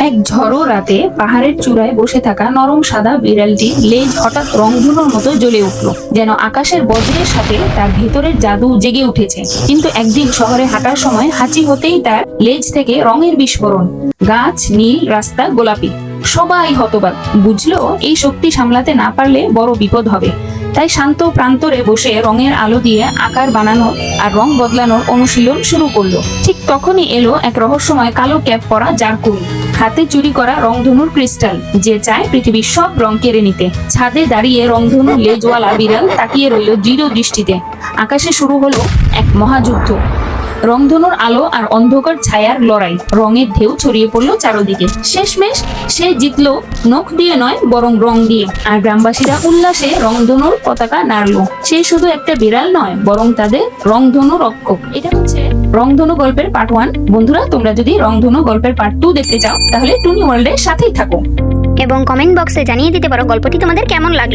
এক ঝড়ো রাতে পাহাড়ের চূড়ায় বসে থাকা নরম সাদা বিড়ালটি লেজ হঠাৎ রংধনুর মতো জ্বলে উঠল। যেন আকাশের বজ্রের সাথে তার ভেতরের জাদু জেগে উঠেছে। কিন্তু একদিন শহরে হাঁটার সময় হাঁচি হতেই তার লেজ থেকে রঙের বিস্ফোরণ। গাছ, নীল, রাস্তা, গোলাপি, সবাই হতবাক। বুঝলো, এই শক্তি সামলাতে না পারলে বড় বিপদ হবে। তাই শান্ত প্রান্তরে বসে রঙের আলো দিয়ে আকার বানানো আর রং বদলানোর অনুশীলন শুরু করল। ঠিক তখনই এলো এক রহস্যময় কালো ক্যাপ পরা জারকুল। হাতে চুরি করা রংধনুর ক্রিস্টাল, যে চায় পৃথিবীর সব রং কেড়ে নিতে। ছাদে দাঁড়িয়ে রংধনু লেজওয়ালা বিড়াল তাকিয়ে রইল দৃঢ় দৃষ্টিতে। আকাশে শুরু হলো এক মহাযুদ্ধ। রংধনুর আলো আর অন্ধকার ছায়ার লড়াই। রঙের ঢেউ ছড়িয়ে পড়ল চারদিকে। শেষমেশ সে জিতলো। নখ দিয়ে নয়, বরং রং দিয়ে। আর গ্রামবাসীরা উল্লাসে রংধনুর পতাকা নাড়লো। সে শুধু একটা বিড়াল নয়, বরং তাদের রংধনু রক্ষক। এটা হচ্ছে রংধনু গল্পের পার্ট ওয়ান বন্ধুরা, তোমরা যদি রংধনু গল্পের পার্ট টু দেখতে চাও, তাহলে টুনি ওয়ার্ল্ডের সাথেই থাকো। এবং কমেন্ট বক্সে জানিয়ে দিতে পারো গল্পটি তোমাদের কেমন লাগল।